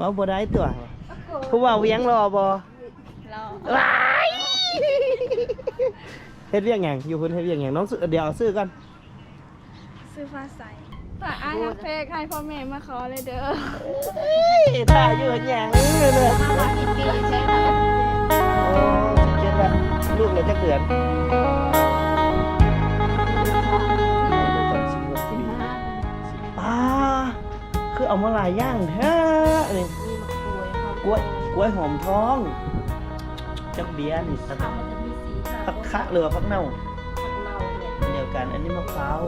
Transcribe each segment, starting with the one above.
เว้าบ่ได้ตัวผู้เว้าเวียงรอบ่เราว้ายเฮ็ดเวียงหยังอยู่เพิ่นเฮ็ดเวียงหยังน้องซื้อเดี๋ยวเอาซื้อก่อนซื้อฟ้าใสฝากอ้ายฮักเพกให้พ่อแม่มาขอเลยเด้อเอ้ยตาอยู่เฮ็ดหยังเออเลยมาว่าอีปีใช่ไหมโอ้เจ็ดละลูกเลยจักเดื เอามาหลายอย่างแท้นี่กล้วยกล้วยหอมทอง จักเบียร์นี่สักพักคะหรือว่าพักเน่าเดียวกัน อันนี้มะพร้าว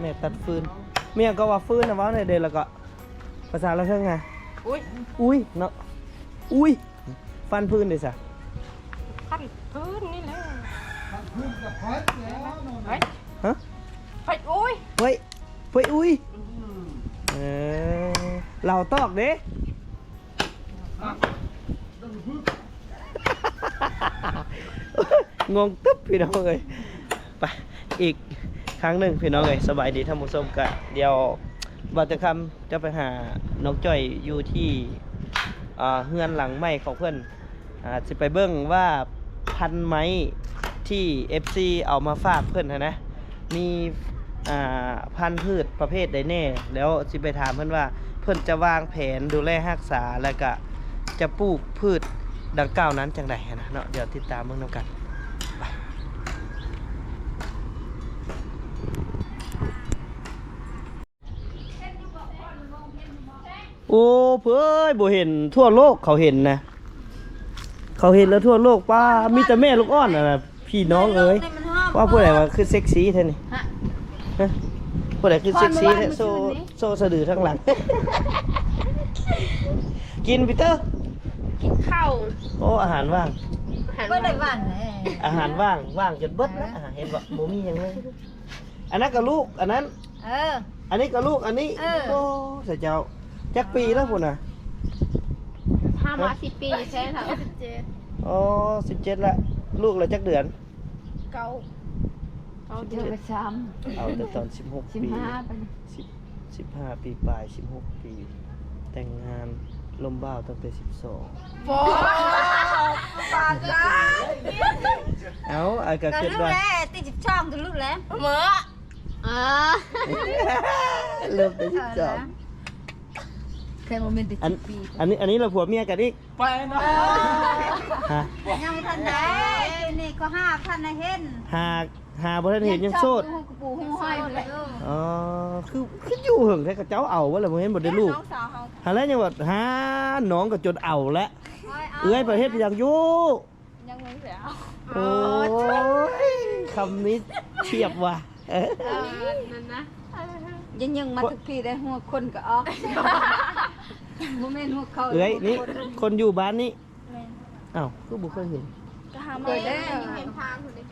แม่ตัดฟืนเมียก็ว่าฟืนนะเว่าในเดนแล้วก็ภาษาละเท่งไงอุ้ยอุ้ยเนาะอุ้ยฟันพื้นเลยสะพันพื้นนี่แหละ ฮะไปอุ้ยเฮ้ยเฮ้ยอุ้ยเออเราตอกเด้งงตึ๊บพี่น้องเลยไปอีกครั้งหนึ่งพี่น้องเลยสบายดีท่านผู้ชมกะเดี๋ยวบัตรคำจะไปหาน้องจ้อยอยู่ที่เฮือนหลังใหม่ของเพื่อนอ่าจะไปเบิ้งว่าพันไม้ ที่ FC เอามาฝากเพื่อนหั้นะ มีพันธุ์พืชประเภทใดแน่ แล้วสิไปถามเพื่อนว่าเพื่อนจะวางแผนดูแลรักษาแล้วก็จะปลูกพืชดังกล่าวนั้นจังใดนะเนาะเดี๋ยวติดตามเบิ่งนำกันโอ้เพื่อยบ่เห็นทั่วโลกเขาเห็นนะ เขาเห็นแล้วทั่วโลกป้ามีแต่แม่ลูกอ้อนนะ พี่น้องเอ้ยว่าผู้ใดว่าคือเซ็กซี่แท้นี่ฮะผู้ใดคือเซ็กซี่แท้โซโซสะดือทั้งหลัง กินปีเตอร์กินข้าวโอ้อาหารว่างก็ได้หวานแหละอาหารว่างว่างจนเบิดนะอาหารเห็นบ่บ่มีหยังเลยอันนั้นก็ลูกอันนั้นเอออันนี้ก็ลูกอันนี้เออโอ้เสียเจ้าจักปีแล้วพุ่นน่ะห้ามาสิบปีใช่ไหมคะเจ็ดอ๋อ17ละลูกละจักเดือน เก้าเก้าเจเดืออนไปซ้เอาแต่ตอน 16ำสิบปี ห้าไปสิบสิบห้าปีปลายสิบหกปี แต่งงานลมบ้าวตั้งแต่สิบสองโอ้ปากจ้าเอาไอ้ก็ก็คิดรู้ว่า แล้วตีจิบช่องตัวรู้แล้วเหมืออ่าเริ่มแต่สิบสองเคยโมเมนต์ติดอันปีอันนี้อันนี้เราผัวเมียกันอีกไปนะฮะยังไม่ทันได้ นี่ก็ห้าพันนะเห็นหากหาบ่ทันเห็นยังโสดหูกระปูหูห้อยเลยอ๋อคือคืออยู่หึงแท้กับเจ้าเอาว่าล่ะบ่เห็นบ่ได้ลูกน้องสาวเขาหาแล้วยังว่าหาน้องก็จนเอาแล้วเอ้ยประเทศอย่างอยู่ยังไม่เสียโอ้ยคำนี้เทียบว่ะเอ้ยนั่นนะยังยังมาทุกทีได้หัวคนก็ออกโมเมนต์หัวเขาเอ้ยนี่คนอยู่บ้านนี้อ้าวก็บุเคยเห็น ก็หามาได้เห็นทางคนนี้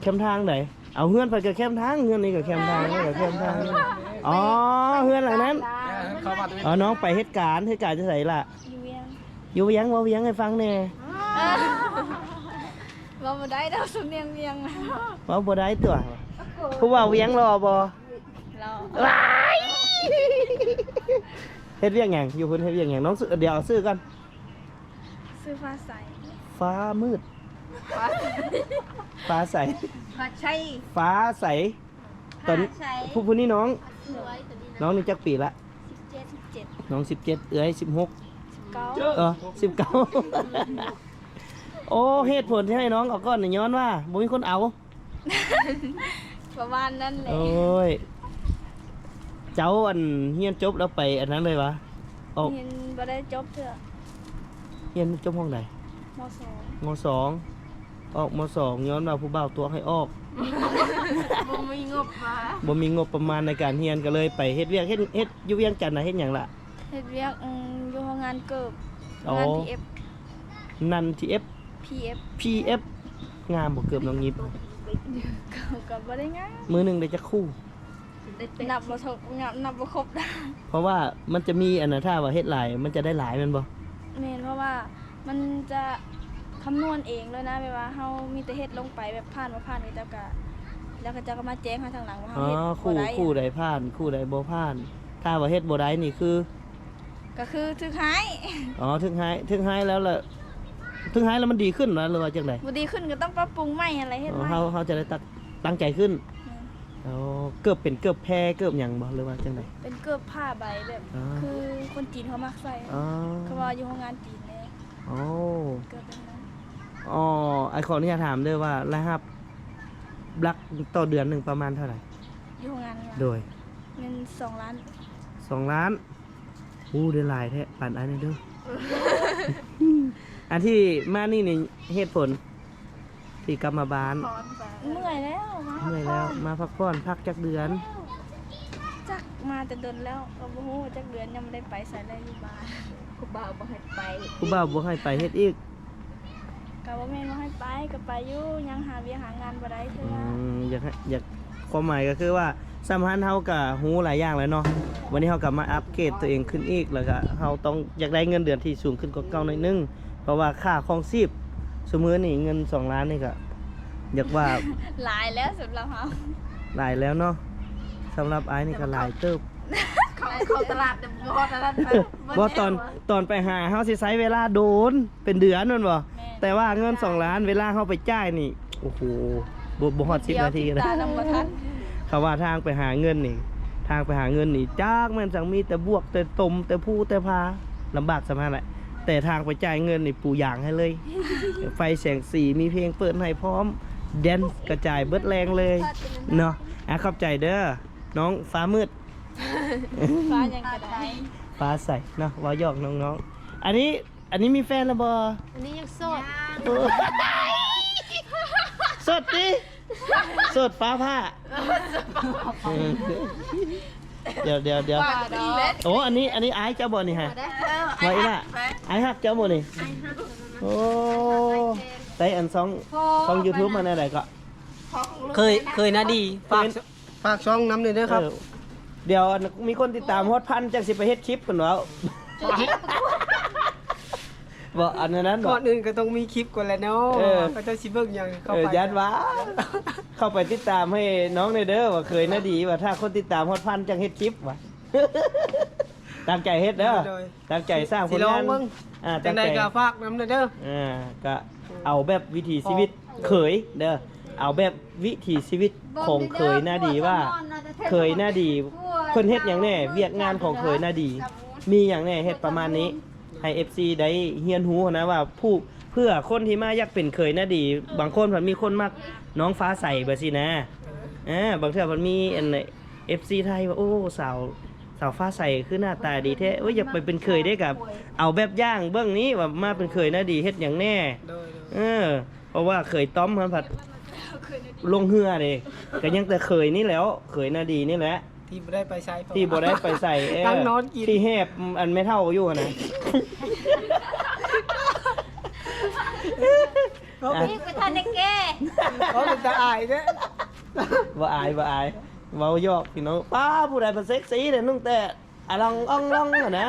แคมทางไหนเอาเฮือนไปกับแคมทางเฮือนนี่กับแคมทางนี่กับแคมทางนี่อ๋อเฮือนหลังนั้นเข้ามาตรงนี้อ๋อน้องไปเหตุการณ์เหตุการณ์จะใส่ละอยู่เวียงอยู่เวียังว่าเวียังให้ฟังแน่เรามาได้ดาวสุเนียงเวียงว่าบ่ได้ตัวผู้ว่าเวียังรอบ่เราว้ายเฮ็ดเวียงหยังอยู่เพิ่นเฮ็ดเวียงหยังน้องซื้อเดี๋ยวเอาซื้อกันซื้อฟ้าใสฟ้ามืด ฟ้าใสพาใช้ฟ้าใส ตอนพาใช้ผู้ผู้นี้น้อง สวยตัวนี้น้องนี่จักปีละ สิบเจ็ดสิบเจ็ดน้อง17เอ้ย16สิบเก้าเออสิบเก้าโอ้เหตุผลที่ให้น้องเอาก้อนนี่ย้อนว่าบ่มีคนเอา ประมาณนั้นแหละโอ้ย เจ้าอันเฮียนจบแล้วไปอันนั้นเลยวะออกเห็นบ่ได้จบเถอะเฮียนจบห้องไหนมสองมสอง ออกมสองย้อนว่าผู้บ่าวตัวให้ออกบ่มีงบมาบ่มีงบประมาณในการเฮียนก็เลยไปเฮ็ดเวียกเฮ็ดเฮ็ดอยู่เวียงจันทน์น่ะเฮ็ดหยังล่ะเฮ็ดเวียกอืมอยู่โรงงานเกิบอ๋องาน PF นันทีเอฟ PF พีเอฟงามบ่เกือบน้องยิบก็ก็บ่ได้ง่ายมือหนึงได้จักคู่ นับบ่ทบนับนับบ่ครบได้เพราะว่ามันจะมีอันน่ะถ้าว่าเฮ็ดหลายมันจะได้หลายแม่นบ่แม่นเพราะว่ามันจะ คำนวณเองเลยนะแบบว่าเฮามีแต่เฮ็ดลงไปแบบผ่านบ่ผ่านนี่แต่ก็แล้วก็เจะก็มาแจ้งให้ทางหลังว่าอ๋เฮาอเฮ็ดบ่คู่ได้คู่ใดผ่าน คู่ใดบ่ผ่าน ถ้าว่าเฮ็ดบ่ได้นี่คือ ก็คือถึกหายอ๋อถึงหายถึงหายแล้วล่ะถึงหายแล้วมันดีขึ้นนะหรือว่าจังไดบ่ดีขึ้นก็ต้องปรับปรุงใหม่อะไรเฮ็ดอ๋อใหม่เฮาเฮาจะได้ตักตั้งใจขึ้นอ๋อเกือบเป็นเกือบแพ้เกือบหยังบ่หรือว่าจังได เป็นเกือบผ้าใบแบบอ๋อคือคนจีนเขามักใส่อ๋อเขาว่าอยู่โรงงานจีนเลยอ๋อ เกือบเป็นนั้น อ๋อไอขออนุญาตถามด้วยว่ารายรับรักต่อเดือนหนึ่งประมาณเท่าไหร่ อยู่โรงงานนี่โดว่ะยเงิน2ล้านสองล้านอู้ได้หลายแท้ปานอันนี้เด้ออันที่มานี่นี่เหตุผล ที่กลับมาบ้านเมื่อยแล้วมาเมื่อยแล้วมาพักผ่อนพักจักเดือน จักมาแต่เดินแล้วก็บ่ฮู้ว่าจักเดือนยังไม่ได้ไปใส่ได้อยู่บ้านกูบ่าวบ่ให้ไป กูบ่าวบ่ให้ไปเฮ็ดอีกก็ บ่แม่นว่าให้ไปก็ไปอยู่ยังหาเวียกหางานบ่ได้เทื่อือมอยากให้อยากความหมายก็คือว่าสัมพันธ์เฮากับฮู้หลายอย่างแล้วเนาะวันนี้เฮากลับมาอัปเกรดตัวเองขึ้นอีกแล้วก็เฮาต้องอยากได้เงินเดือนที่สูงขึ้นกว่าเก่าหน่อยนึงเพราะว่าค่าครองชีพสมมือนี่เงิน 2 ล้านนี่ก็อยากว่า หลายแล้วสำหรับเฮาหลายแล้วเนาะสำหรับไอ้ายนี่ก็หลายเติบเขาเข้าตลาดแต่บ่ตลาดไปบ่ตอนตอนไปหาเฮาสิใช้เวลาโดนเป็นเดือนนั่นบ่ แม่แต่ว่าเงิน2ล้านเวลาเฮาไปจ่ายนี่ โอ้โหบ่บ่ฮอด10นาทีเดียวนะตานำบ่ทันเขาว่าทางไปหาเงินนี่ ทางไปหาเงินนี่จากแม่นสังมีแต่บวกแต่ตมแต่ผู้แต่พาลำบากสมาแหละแต่ทางไปจ่ายเงินนี่ปูอย่างให้เลย ไฟแสงสีมีเพลงเปิดให้พร้อมแดนซ์กระจายเบิดแรงเลยเนาะอะขอบใจเด้อน้องฟ้ามืด ฟ้ายังก็ได้ฟ้าใสเนาะวาหยอกน้องๆ อันนี้ อันนี้มีแฟนแล้วบ่อันนี้ยังโสดโอ้สดดิสดฟ้าผ้าเดี๋ยวเดี๋ยวเดี๋ยวดอกโอ้อันนี้อันนี้ไอ้เจ้าบ่นี่ฮะไว้ล่ะไอ้ฮักเจ้าบ่นี่โอ้ไต้อันสองสองยูทูบมาในไหนก็เคยเคยนะดีฝากฝากช่องน้ำหนึ่งด้วยครับเออเดี๋ยวมีคนติดตามฮอดพันจังสิไปเฮ็ดคลิปกันแล้ว บอกอันนั้นบก่ออกนอื่นก็ต้องมีคลิปก่อนแหล้วเนาะเออ ก็จะชิเบิ้งยังเข้าเอไปอยันว่าเข้าไปติดตามให้น้องในอยเด้อว่าเคยนะดีว่าถ้าคนติดตามฮอดพันจังเฮ็ดคลิปว่ะตั้งใจเฮ็ดเด้อโดยตั้งใจสร้างผสิลลองงานเบิ้งอ่าจัตั้งงใดใจก็ฝากน้ำหนึ่งเด้อ อ่าก็เอาแบบวิถีชีวิตเขยเด้อเอาแบบวิถีชีวิตของเขยหน้าดีว่า เคยหน้าดีคนเฮ็ดอย่างแน่ เวียกงานของเคยหน้าดี มีอย่างแน่เฮ็ดประมาณนี้ ให้ FC ได้เฮียนหูนะว่าผู้เพื่อคนที่มาอยากเป็นเคยหน้าดี บางคนมันมีคนมักน้องฟ้าใสแบบสินะอ่าบางเทื่อมันมีอัน FC ไทยว่าโอ้สาวสาวฟ้าใสคือหน้าตาดีแท้เอ้ยอยากไปเป็นเคยได้กับ เอาแบบอย่างเบื้องนี้ว่ามาเป็นเคยหน้าดีเฮ็ดอย่างแน่โดยเออเพราะว่าเคยต้อมมันผัดลงเหือเด้ก็ยังแต่เคยนี่แหล้วเคยหน้าดีนี่แหละ ที่บ่ได้ไปใช้เพราะที่บ่ได้ไปใส่เออตั้งนอนกินที่แหบอันไม่เท่าอยู่อะนะเขาอะเป็นไปทันได้แก่เขาเป็นตาอายเด้อบ่อายบ่อายเว้ายอกพี่น้องป้าผู้ใดเป็นเซ็กซี่เด้นุ่งแต่อะลองอ่องลองอะนะ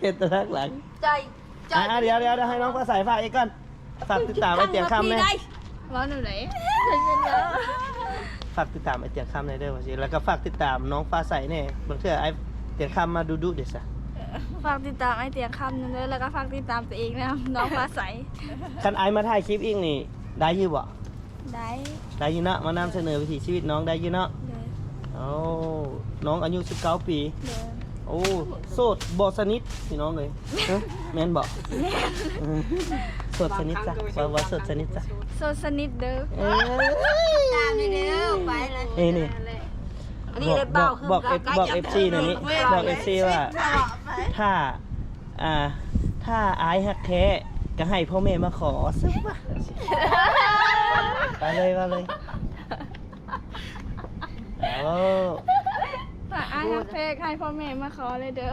เฮ็ดแตะลักหลัง ใจใจอะเดี๋ยวเดี๋ยวเดี๋ยวให้น้องฟ้าใสฝากอีกก่อนฝากติดตามไอ้เตียงคำแน่ว่าหนูไหน ฝากติดตามไอ้เตียงคำในอยเด้อว่าสิแล้วก็ฝากติดตามน้องฟ้าใสแน่บางเทื่อไอ้เตียงคำมาดูดูเดี๋ยวซะฝากติดตามไอเตียงคำนึงเลยแล้วก็ฝากติดตามตัวเองนะน้องฟ้าใสคันไอ้มาถ่ายคลิปอีกนี่ ได้อยี่บ่ได้ได้อยี่เนาะมานำเสนอวิถีชีวิตน้องได้อยี่เนาะเดินโอ้น้องอายุ19ปี เดินโอ้โสดบอสนิทพี่น้องเลยฮะแม่นบอกโสดสนิทจ้ะว่าว่าโสดสนิทจ้ะโซสนิทเด้อเอ้ยตามนี่เด้อไปเลยนี่นี่อันนี้บอกเลยบเบาอกบอกเอฟบอกเอฟซีหน่อยนี้บอกเอฟซีว่า ถ้า อ่า ถ้าอายฮักแท้ก็ให้พ่อแม่มาขอซึกว่ะไปเลยมาเลยโอ้ฝากอ้ายฮักเพกให้พ่อแม่มาขอเลยเด้อ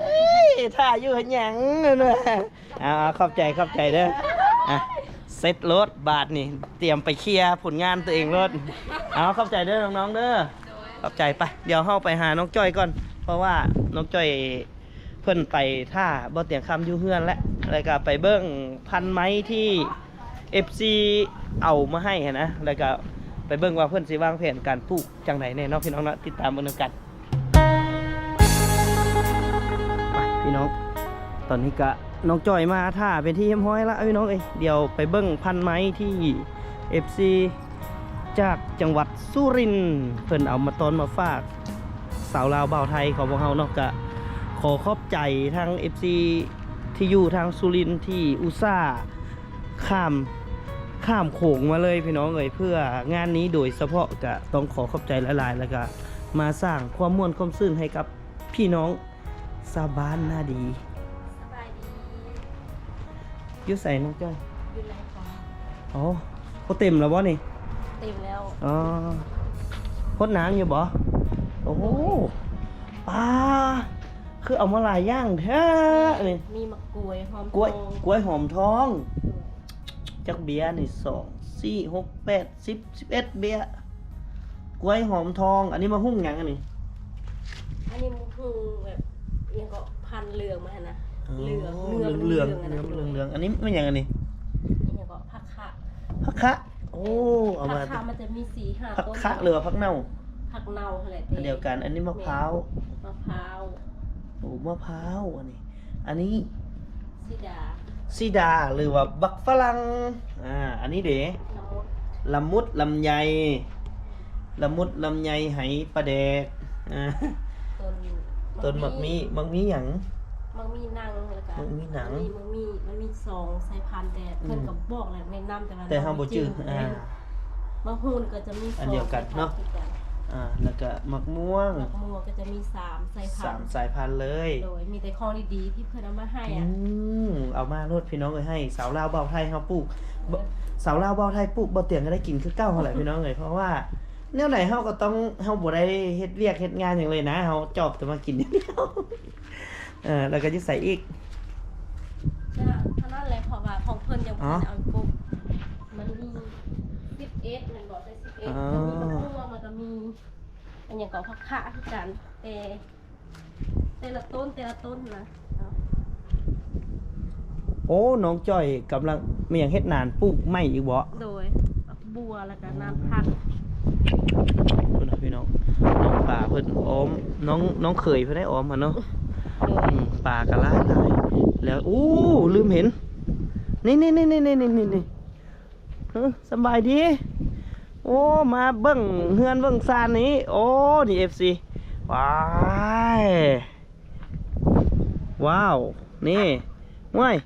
เฮ้ยถ้าอยู่เห็นหยังนั่นน่ะเอาเอาขอบใจขอบใจเด้ออะเซ็ตรถบาทนี่ เตรียมไปเคลียร์ผลงานตัวเองรถเอาขอบใจเด้อน้องๆเด้อขอบใจไปเดี๋ยวเข้าไปหาน้องจ้อยก่อน เพราะว่าน้องจ้อยเพิ่นไปท่าบ่เตียงคำอยู่เฮือนแล้วแล้วก็ไปเบิ้งพันไม้ที่ FC เอามาให้หั้นนะแล้วก็ไปเบิ่งว่าเพิ่นสิวางแผนการปลูกจังไดแน่เนาะพี่น้องเนาะติดตามเบิ่งนำกัน น้อง ตอนนี้ก็น้องจอยมาท่าเป็นที่เรียบร้อยละพี่น้องเอ้ยเดี๋ยวไปเบิ่งพันไม้ที่ FC จากจังหวัดสุรินทร์เพิ่นเอามาตอนมาฝาก สาวลาวบ่าวไทยของพวกเราเนาะก็ขอขอบใจทาง FC ที่อยู่ทางสุรินทร์ที่อุตส่าห์ข้ามข้ามโขงมาเลยพี่น้องเอ้ยเพื่องานนี้โดยเฉพาะก็ต้องขอขอบใจหลายๆ แล้วก็มาสร้างความม่วนความซื่นให้กับพี่น้อง ชาวบ้านนาดีสบายดีอยุ่ใส่น้องจ้อยอยู่ไรก่อนอ๋อเขาเต็มแล้วบ่นี่เต็มแล้วอ๋อพดน้ำอยู่บ่โอ้โหปลาคือเอามาหลายอย่างแท้นี่มีมะกรวยหอมกล้วยทองกล้วยหอมทอง จักเบียร์นี่สองสี่หกแปดสิบสิบเอ็ดเบียร์กล้วยหอมทอง อันนี้มาหุ้งหยังอันนี้อันนี้มันคือแบบ ยังก็พันเหลืองมานะเหลืองเหลืองเหลืองเหลืองเหลืองเหลืองอันนี้ไม่หยังอันนี้ยังก็ผักขะพักคะโอ้เอาผัมากขะมันจะมีสีห้าพักต้นคะหรือว่าพักเน่าผักเนาอะไรอันเดียวกันอันนี้มะพร้าวมะพร้าวโอ้มะพร้าวอันนี้ อันนี้ซิดาซีดาหรือว่าบักฝรั่งอ่าอันนี้เด๋น้ำมดละมุดลำไยละมุดลำไยไหปลาแดกอ่าต้น ต้นหมักมีหมักมีหยัง มันมีหนังแล้วก็มันมีหนังมันมีมันมีสองสายพันธุ์แต่เพิ่นก็บอกแหละในน้ำแต่ว่าแต่ห้ามบ่จืดเอ่ามะฮูนก็จะมีสอันเดียวกันเนาะสยพัธุ์อ่าแล้วก็หมักม่วงดอกมัวก็จะมีสามสายพัสานมธุ์สายพันธุ์เลยโดยมีแต่ของดีๆที่เพิ่นเอามาให้อือะมเอามาโลดพี่น้องเลยให้สาวลาวเบาไทยเฮาปลูกบ่สาวลาวเบาไทยปลูกบ่เตียงก็ได้กินคือเก้าเท่าไหร่พี่น้องเลยเพราะว่า แนวไหนเฮาก็ต้องเฮาบ่ได้เฮ็ดเวียกเฮ็ดงานอย่างเลยนะเฮาจอบแต่มากินอย่างเดียวเออแล้วก็จะใส่อีกจ้ะเท่านั้นแหละเพราะว่าของเพิ่นยังอ๋บ่อทันเอาปุ๊บมันมี11มันบอกได้11อ๋อมันมีมะม่วงมันก็มีอันอย่างก็ผักคะคือกันแต่แต่ละต้นแต่ละต้นนะเอาโอ้น้องจ้อยกำลังมีอย่างเฮ็ดนานปลูกไม่อีกบ่โดยบัวแล้วก็น้ำพัก เพิ่นน่ะพี่น้องน้องป่าเพิ่นออม น้องน้องเขยเพิ่นได้ออมมาเนาะโดยอืมป่ากะลาหลายแล้วอู้ลืมเห็น นี่นี่นี่นี่นี่นี่นี่นี่เฮ้อสำบายดี โอ้มาเบิ่งเฮือนเบิ่งซานนี้ โอ้นี่ FC ว้ายว้าว นี่ว้าย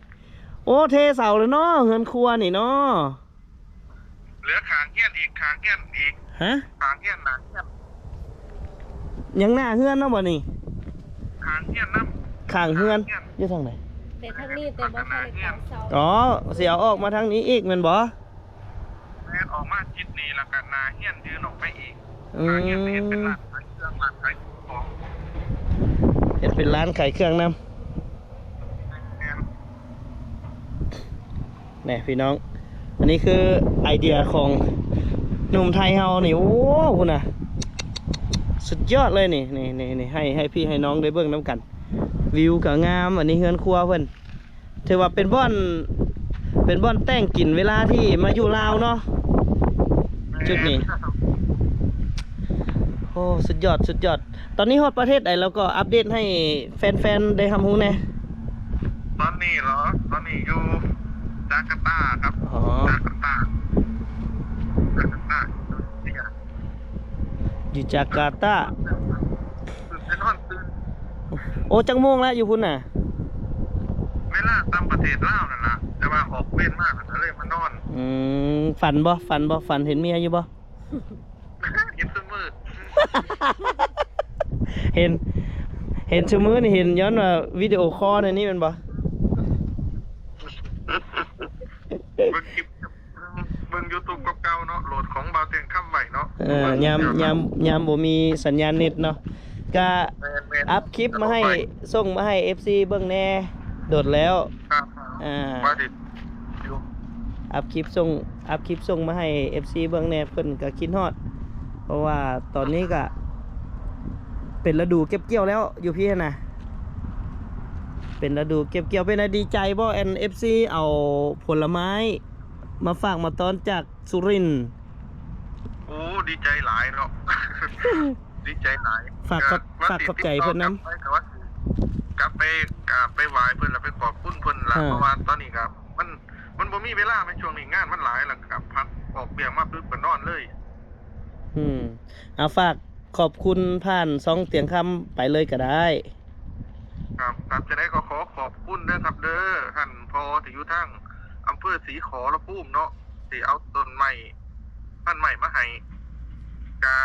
โอ้เทเสาเลยเนาะเฮือนครัวนี่เนาะเหลือขางเงี้ยนอีกขางเงี้ยนอีก ฮะขางเงี้ยนนะเงี้ยนยังหน้าเฮือนเนาะบ่นี่ขางเงี้ยนน้ข้างเฮือนอยู่ทางไหนแต่ทั้งนี้แต่บ่ทันได้ตั้งเสาอ๋อเสียออกมาทางนี้อีกแม่นบ่ำแม่นออกมาจิตนี้แล้วก็นาเงี้ยนยืนออกไปอีกอืขางเงี้ยนนี่เป็นมร้านขายเครื่องร้านขายของเฮ็ดเป็นร้านขายเครื่องนำแม่นนี่พี่น้อง อันนี้คือไอเดียของ หนุ่มไทยเฮานี่โอ้คุณน่ะ สุดยอดเลยนี่นี่นี่นี่ให้ให้พี่ให้น้องได้เบิ่งน้ำกัน วิวก็งามอันนี้เฮือนครัวเพิ่นถือว่าเป็นบ่อน เป็นบ่อนแต่งกินเวลาที่มาอยู่ลาวเนาะจุดนี้โอ้สุดยอดสุดยอด ตอนนี้ฮอดประเทศใดแล้วก็อัปเดตให้แฟนๆได้ทำฮู้แน่ตอนนี้เหรอ ตอนนี้อยู่จาการ์ตาครับอ๋อจาการ์ตาจาการ์ตานี่ไง อยู่จาการ์ตาตื่นเป็นนอนตื่นโอ้จังโมงแล้วอยู่พุ่นน่ะ เวลาตามประเทศลาวนั่นล่ะแต่ว่าออกเว้นมากก็เลยมานอน อืมฝันบ่ฝันบ่ฝันเห็นเมียอยู่บ่ เห็นสมืดเห็น เห็นชั่วมือนี่เห็นย้อนว่าวิดีโอคอลในนี้แมันบ่ เบิ่งคลิปเบิ่งยูทูบเก่าๆเนาะโหลดของบาวเตียงค่ำไว้ เนาะเออยามยามยามบ่มีสัญญาณเน็ตเนาะก็แม่นแม่นอัพคลิปมาให้ส่งมาให้ FC เบิ่งแหน่โดดแล้วครับอ่าว่าดิอยู่อัพคลิปส่งอัพคลิปส่งมาให้ FC เบิ่งแหน่เพิ่นก็คิดฮอด เพราะว่าตอนนี้ก็เป็นฤดูเก็บเกี่ยวแล้วอยู่พี่น่ะเป็นฤดูเก็บเกี่ยวเป็นไงดีใจบ่ NFC เอาผลไม้ มาฝากมาตอนจากสุรินทร์โอ้ ดีใจหลายเนาะดีใจหลายฝากขอบฝากขอบใจเพิ่นนำกลับไปกลับไปกราบไปไหว้เพิ่นแล้วไปขอบคุณเพิ่นล่ะอ่าเพราะว่าตอนนี้ครับ มันมันบ่มีเวลาในช่วงนี้งานมันหลายแล้วครับพักออกเบี้ยมาปึ๊บก็นอนเลย อืมเอาฝากขอบคุณผ่านซองเตียงคำไปเลยก็ได้ ครับครับจะได้ก็ขอขอบคุณเด้อครับ เด้อท่านพอที่อยู่ทางอำเภอศรีขอระพุ่มเนาะที่เอาต้นไม้ท่านใหม่มาให้ กา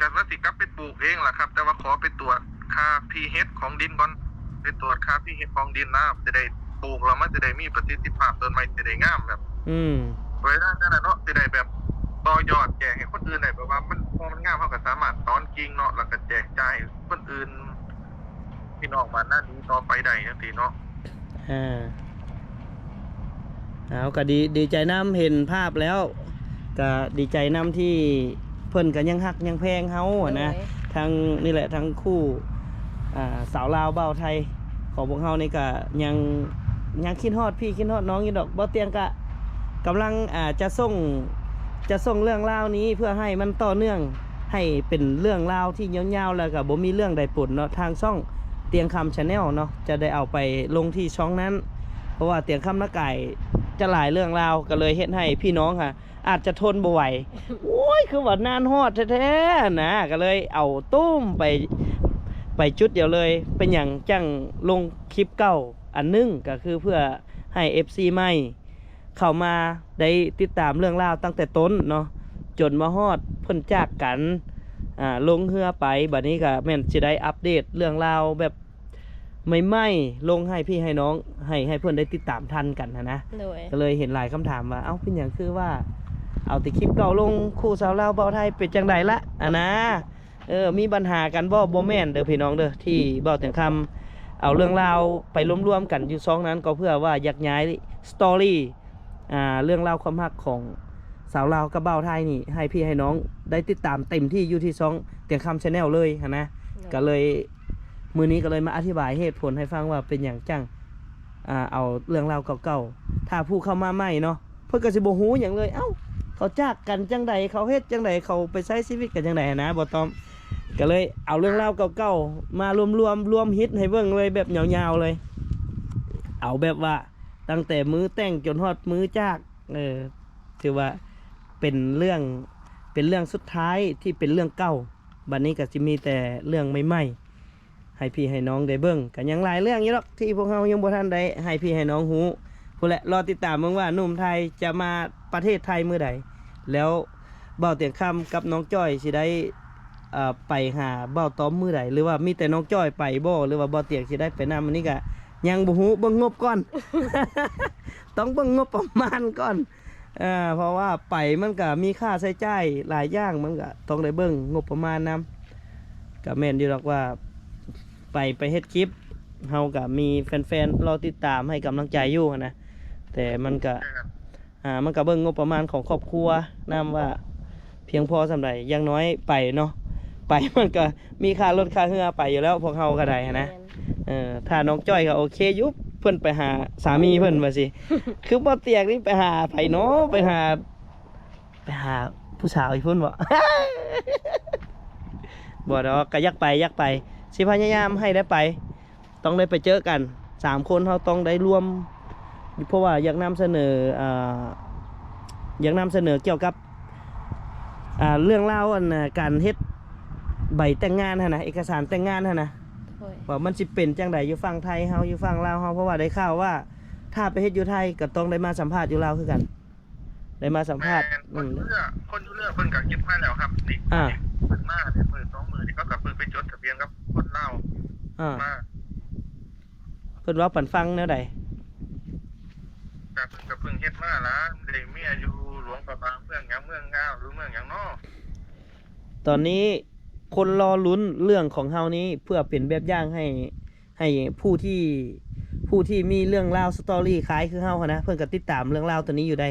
การว่าสิกลับไปปลูกเองล่ะครับ แต่ว่าขอไปตรวจค่าพีเฮดของดินก่อนไปตรวจค่าพีเฮดของดินนะจะได้ปลูกแล้วมันจะได้มีประสิทธิภาพต้นไม้จะได้งามแบบ อืมไว้ด้านนั้นนะเนาะจะได้แบบต่อยอดแจกให้คนอื่นได้แบบว่ามันพอมันงามเขาก็สามารถตอนกิ่งเนาะแล้วก็แจกจ่ายให้คนอื่นพี่น้องบ้านหน้านี้ต่อไปได้จังซี่เนาะอ่าเอาก็ดีดีใจน้ำเห็นภาพแล้วก็ดีใจน้ำที่ เพิ่นก็ยังฮักยังแพงเฮาอะนะโดยทางนี่แหละทั้งคู่อ่าสาวลาวเบาวไทยของพวกเฮานี่ก็ยังยังคิดฮอดพี่คิดฮอดน้องอยู่ดอกบ่เตียงกะกำลังอ่าจะส่งจะส่งเรื่องราวนี้เพื่อให้มันต่อเนื่องให้เป็นเรื่องราวที่ยาวๆแล้วก็บ่มีเรื่องใดปนเนาะทางช่องเตียงคำชาแนลเนาะจะได้เอาไปลงที่ช่องนั้น เพราะว่าเตียงคำนักไก่ จะหลายเรื่องราวก็เลยเฮ็ดให้พี่น้องค่ะ อาจจะทนบ่ไหวโอ้ยคือว่านานฮอดแท้ๆนะก็เลยเอาตุ้มไปไปจุดเดียวเลย เป็นอย่างจังลงคลิปเก่าอันหนึงก็คือเพื่อให้ FC ใหม่เข้ามาได้ติดตามเรื่องราวตั้งแต่ต้นเนาะจนมาฮอดเพิ่นจากกันอ่าลงเฮือไปบัดนี้ก็แม่นสิได้อัปเดตเรื่องราวแบบ ใหม่ๆลงให้พี่ให้น้องให้ให้เพื่อนได้ติดตามทันกันนะนะโดยก็เลยเห็นหลายคำถามว่าเอ้าเป็นอย่างคือว่า เอาแติคลิปเก่าลงคู่สาวลาวเบาไทยเป็นจังไดละอะนะเออมีปัญหากันบ่บ่แม่นเด้อพี่น้องเด้อที่เบาแต่งคำเอาเรื่องราวไปรวมๆกันอยู่ซองนั้นก็เพื่อว่าอยากย้ายสตอรี่อ่าเรื่องราวความรักของสาวลาวกับเบาไทยนี่ให้พี่ให้น้องได้ติดตามเต็มที่อยู่ที่ซองเตียงคำชาแนลเลยหั้นนะก็เลย มือนี้ก็เลยมาอธิบายเหตุผลให้ฟังว่าเป็นอย่างจังอ่าเอาเรื่องราวเก่าๆถ้าผู้เข้ามาใหม่เนาะเพิ่นก็สิบ่ฮู้หยังเลย เอ้า เขาจากกันจังใดเขาเฮ็ดจังใดเขาไปใช้ชีวิตกันจังใดนะบ่ตอมก็เลยเอาเรื่องราวเก่าๆมารวมๆรวมฮิตให้เบิ่งเลยแบบยาวๆเลย เอาแบบว่าตั้งแต่มื้อแต่งจนฮอดมื้อจากเออถือว่าเป็นเรื่องเป็นเรื่องสุดท้ายที่เป็นเรื่องเก่าบัดนี้ก็สิมีแต่เรื่องใหม่ๆ ให้พี่ให้น้องได้เบิ่งกันยังหลายเรื่องอยู่หรอกที่พวกเรายังบ่ทันได้ให้พี่ให้น้องฮู้พู้นแหละรอติดตามเบิ่งว่าหนุ่มไทยจะมาประเทศไทยเมื่อใดแล้วเบ้าเตียงคำกับน้องจ้อยสิได้อ่อไปหาเบ้าต้อมมื้อใดหรือว่ามีแต่น้องจ้อยไปบ่หรือว่าเบ้าเตียงสิได้ไปนำอันนี้ก็ยังบ่ฮู้เบิ่งงบก่อน ต้องเบิ่งงบประมาณก่อนเอ่าเพราะว่าไปมันก็มีค่าใช้จ่ายหลายอย่างมันก็ต้องได้เบิ่งงบประมาณนํก็แม่นอยู่หรอกว่า ไปไปเฮ็ดคลิปเฮาก็มีแฟนๆรอติดตามให้กำลังใจอยู่นะแต่มันก็อ่ามันก็เบิ่งงบประมาณของครอบครัวนํว่าเพียงพอสำหรับอย่างน้อยไปเนาะไปมันก็มีค่ารถค่าเรือไปอยู่แล้วพวกเฮาก็ได้นะเออถ้าน้องจ้อยก็โอเคอยุบเพิ่นไปหาสามีเพิ่นว่าสิคือบ่เตียกนี่ไปหาไผเนาะไปหา ไปหาผู้สาวอีกพุ่นบ่บ่ดอกก็อยากไปอยากไป สิพยายามให้ได้ไป ต้องได้ไปเจอกันสามคนเราต้องได้รวม เพราะว่าอยากนำเสนออ่าอยากนำเสนอเกี่ยวกับอ่าเรื่องเล่าวอันน่ะการเฮ็ดใบแต่งงานหั่นนะเอกสารแต่งงานหั่นนะโดยว่ามันสิเป็นจังใดอยู่ฝั่งไทยเฮาอยู่ฝั่งลาวเฮาเพราะว่าได้ข่าวว่า ถ้าไปเฮ็ดอยู่ไทยก็ต้องได้มาสัมภาษณ์อยู่ลาวคือกัน ได้มาสัมภาษณ์แม่นคอืนมอยู่เรือคนอยู่เรือเพิ่นก็เก็บมาแล้วครับนี่อ่าเพิ่นมาเนี่ยมือสองมือนี่เขาก็เพิ่งไปจดทะเบียนกับ คนลาวอ่ามาเพิ่นเว่าปันฟังแนวใดก็เพิ่งก็เพิ่งเฮ็ดมาละได้เมียอยู่หลวงพระบางเมืองหยังเมืองงาวหรือเมืองหยังเนาะตอนนี้คนรอลุ้นเรื่องของเฮานี้เพื่อเป็นแบบอย่างให้ให้ผู้ที่ผู้ที่มีเรื่องราวสตอรี่คล้ายคือเฮาหั้นนะเพิ่นก็ติดตามเรื่องราวตัวนี้อยู่ได้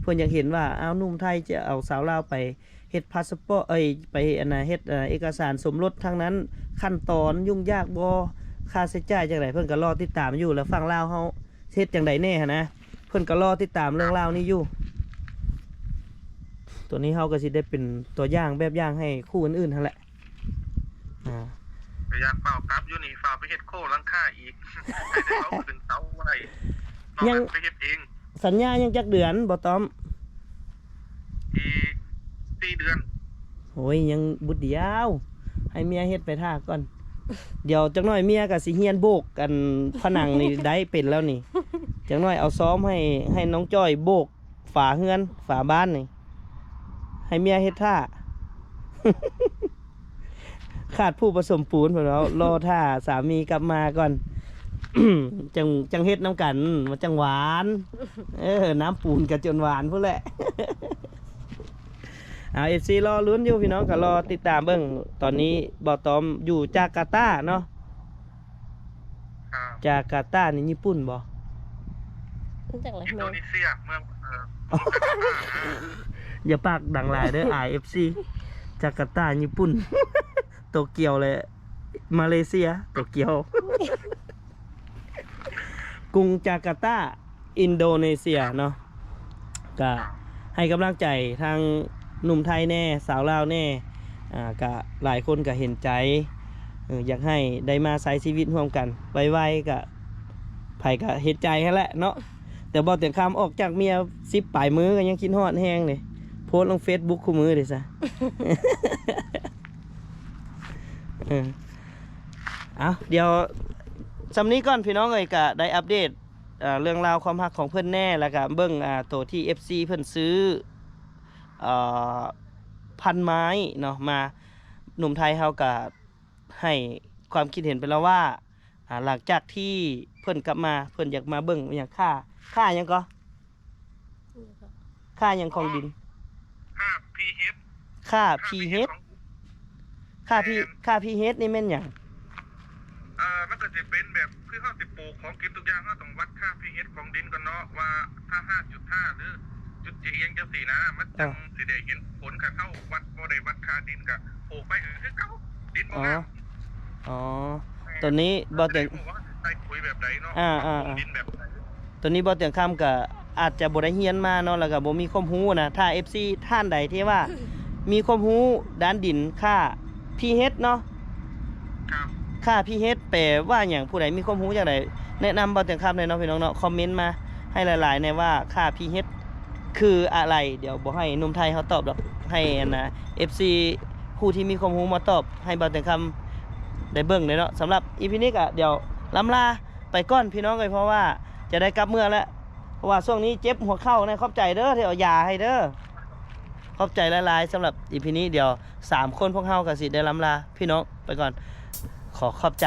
เพิ่นอยากเห็นว่าอ้าวหนุ่มไทยจะเอาสาวลาวไป เฮ็ดพาสปอร์ตเอ้ยไปอันน่ะเฮ็ดเอ่อเอกสารสมรสทางนั้น ขั้นตอนยุ่งยากบ่ค่าใช้จ่ายจังไดเพิ่นก็รอติดตามอยู่แล้วฟังลาวเฮาเฮ็ดจังไดแน่หันนะเพิ่นก็รอติดตามเรื่องราวนี้อยู่ ตัวนี้เฮาก็สิได้เป็นตัวอย่างแบบอย่างให้คู่อื่นๆนั่นแหละอ่าพยายามเฝ้ากลับอยู่นี่ฝ้าไปเฮ็ดโค้หลังคาอีกให้ได้เขาขึ้นเสาไว้นอกยังนั้นไปเฮ็ดเองสัญญายังจักเดือนบ่ต้อมอีก สี่เดือนโอ้ยยังบุดเดียว ให้เมียเฮ็ดไปท่าก่อน เดี๋ยวจักหน่อยเมียก็สิเฮียนโบกกันผนังนี่ ได้เป็นแล้วนี่จักหน่อยเอาซ้อมให้ให้น้องจ้อยโบก ฝาเฮือน ฝาบ้านนี่ให้เมียเฮ็ดท่า ขาดผู้ผสมปูนพอแล้วรอท่าสามีกลับมาก่อน จังจังเฮ็ดน้ำกันมันจังหวาน เออน้ำปูนกับจนหวานพุ่นแหละ เอาเอฟซีรอลุ้นอยู่พี่น้องก็รอติดตามเบิ่งตอนนี้บอตอมอยู่จาการ์ตาเนาะครับจาการ์ตานี่ญี่ปุ่นบ่รู้จักอะไรอินแมโดวนีเซียเมืองเอ่ออย่าปากดังหลายเด้อ IFC จาการ์ตาญี่ปุ่น โตเกียวเลย มาเลเซียโตเกียว กรุงจาการ์ตา อินโดนีเซียเนาะก็ให้กำลังใจทาง หนุ่มไทยแน่สาวลาวแน่อ่าก็หลายคนก็เห็นใจอยากให้ได้มาใช้ชีวิตร่วมกันไวๆก็ไผก็เห็นใจแค่แหละเนาะแต่บอกเตียงคำออกจากเมียซิปปลายมือก็ยังคิดฮอดแห้งเลยโพสลงเฟซบุ๊กคู่มือเดี๋ยซะเอาเดี๋ยวสำนี้ก่อนพี่น้องเอ้ยก็ได้อัปเดตเรื่องราวความรักของเพื่อนแน่แล้วก็เบิ่งตัวที่ FC เพิ่อนซื้อ พันไม้เนาะมาหนุ่มไทยเฮาก็ให้ความคิดเห็นไปแล้วว่าอ่าหลังจากที่เพิ่นกลับมาเพิ่นอยากมาเบิ่งอหย่างค่าค่าหยังก็ค่าหยังของดิน ค่า pH ค่าค่า pH ของค่า p ค่า pH นี่แม่นหยังเอ่อมันก็จะเป็นแบบคือเขาสิปลูกของกินทุกอย่างเขาต้องวัดค่า pH ของดินก่อนเนาะว่าถ้า5.5หรือ จุดเจียงจังสี่นะ มันจังสิได้เห็นผลกับเข้าวัดบ่ได้วัดค่าดินกับปลูกไปเออคือเก่าดินบ่อ๋องามอ๋อตัวนี้บ่เตียงบ่ว่าใส่ปุ๋ยแบบใดเนาะอ่าอ่าอ่าดินแบบไหนตัวนี้บ่เตียงคำก็อาจจะบ่ได้เรียนมาเนาะแล้วก็บ่มีความรู้นะถ้า FC ท่านใดที่ว่า มีความรู้ด้านดินค่า pH เนาะครับค่า pH แปลว่าอย่างผู้ใดมีความรู้อย่างไรแนะนำเบาเตียงคำเลยเนาะพี่น้องเนาะคอมเมนต์มาให้หลายๆในว่าค่า pH คืออะไร เดี๋ยวบอกให้นุ่มไทยเขาตอบดอกให้นะ FC ผู้ที่มีความรู้มาตอบให้บาเตียงคำได้เบิ่งเลยเนาะสำหรับอีพีนี้ก็เดี๋ยวล้ำลาไปก่อนพี่น้องเลยเพราะว่าจะได้กลับเมื่อแล้วเพราะว่าช่วงนี้เจ็บหัวเข่านะขอบใจเด้อที่เอายาให้เด้อขอบใจหลายๆสำหรับอีพีนี้เดี๋ยวสามคนพวกเฮากับสิได้ล้ำลาพี่น้องไปก่อนขอขอบใจ